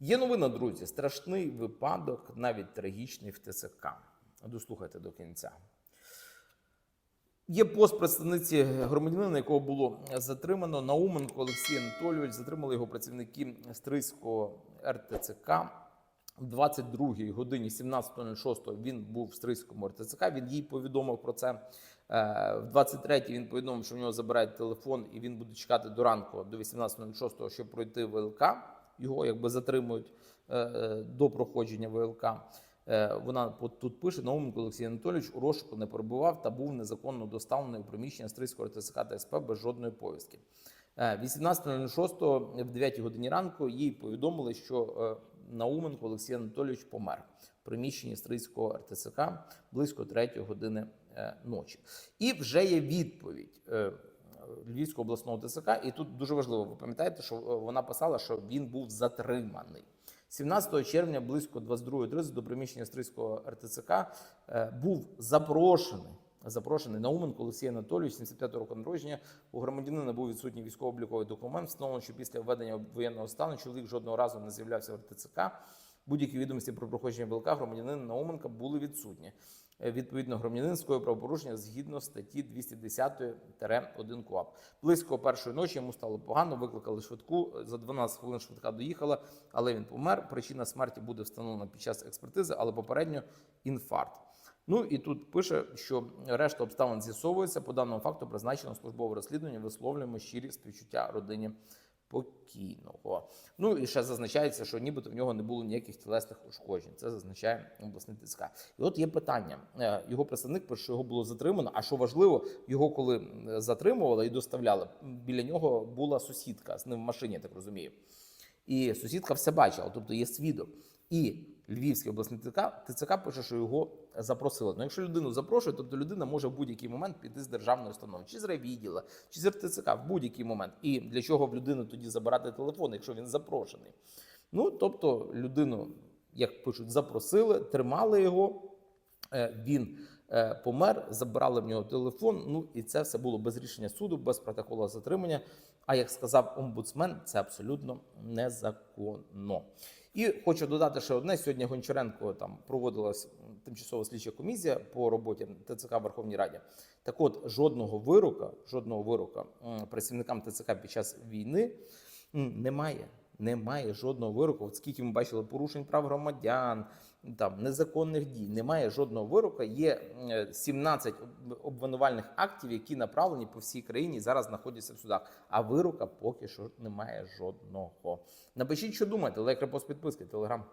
Є новина, друзі. Страшний випадок, навіть трагічний в ТЦК. Дослухайте до кінця. Є пост представниці громадянина, якого було затримано. Науменко Олексій Анатолійович. Затримали його працівники Стрийського РТЦК. В 22-й годині 17.06 він був в Стрийському РТЦК. Він їй повідомив про це. Е, В 23-й він повідомив, що в нього забирають телефон, і він буде чекати до ранку, до 18.06, щоб пройти ВЛК. Його якби затримують е, е, до проходження ВЛК. Вона тут пише: Науменко Олексій Анатолійович у розшуку не перебував та був незаконно доставлений у приміщення Стрийського РТСК та СП без жодної повістки. Е, 18.06 в 9 годині ранку їй повідомили, що Науменко Олексій Анатолійович помер в приміщенні Стрийського РТСК близько 3 години е, ночі. І вже є відповідь. е, Львівського обласного ТСК, і тут дуже важливо. Ви пам'ятаєте, що е, вона писала, що він був затриманий. 17 червня близько 22.30 до приміщення Стрийського РТЦК був запрошений. Запрошений Науменко Олексій Анатолійович, 75 року народження. У громадянина був відсутній військово-обліковий документ. Встановлено, що після введення воєнного стану чоловік жодного разу не з'являвся в РТЦК. Будь-які відомості про проходження ВЛК громадянина Науменка були відсутні. Е, Відповідно, громадянин правопорушення згідно статті 210-1 КУАП. Близько першої ночі йому стало погано, викликали швидку. За 12 хвилин швидка доїхала, але він помер. Причина смерті буде встановлена під час експертизи, але попередньо інфаркт. Ну і тут пише, що решта обставин з'ясовується. По даному факту призначено службове розслідування. Висловлюємо щирі співчуття родині покійного. Ну і ще зазначається, що нібито в нього не було ніяких тілесних ушкоджень. Це зазначає обласний ТСК. І от є питання. Е, Його представник пише, що його було затримано. А що важливо, його коли затримували і доставляли, біля нього була сусідка з ним в машині, я так розумію. І сусідка все бачила, тобто є свідок. І Львівський обласний ТЦК, ТЦК пише, що його запросили. Ну, якщо людину запрошують, тобто людина може в будь-який момент піти з державної установи, чи з райвідділа, чи з РТЦК в будь-який момент. І для чого в людини тоді забирати телефон, якщо він запрошений? Ну тобто людину, як пишуть, запросили, тримали його. Е, Він помер, забрали в нього телефон. Ну і це все було без рішення суду, без протоколу затримання. А як сказав омбудсмен, це абсолютно незаконно. І хочу додати ще одне: сьогодні Гончаренко там проводилась тимчасова слідча комісія по роботі ТЦК в Верховній Раді. Так, от жодного вирока, жодного вирока працівникам ТЦК під час війни немає. Немає жодного вироку. От скільки ми бачили порушень прав громадян, там незаконних дій. Немає жодного вироку. Є е, 17 об- обвинувальних актів, які направлені по всій країні зараз знаходяться в судах. А вирока поки що немає жодного. Напишіть, що думаєте. Лайк, репост, підписки, телеграм.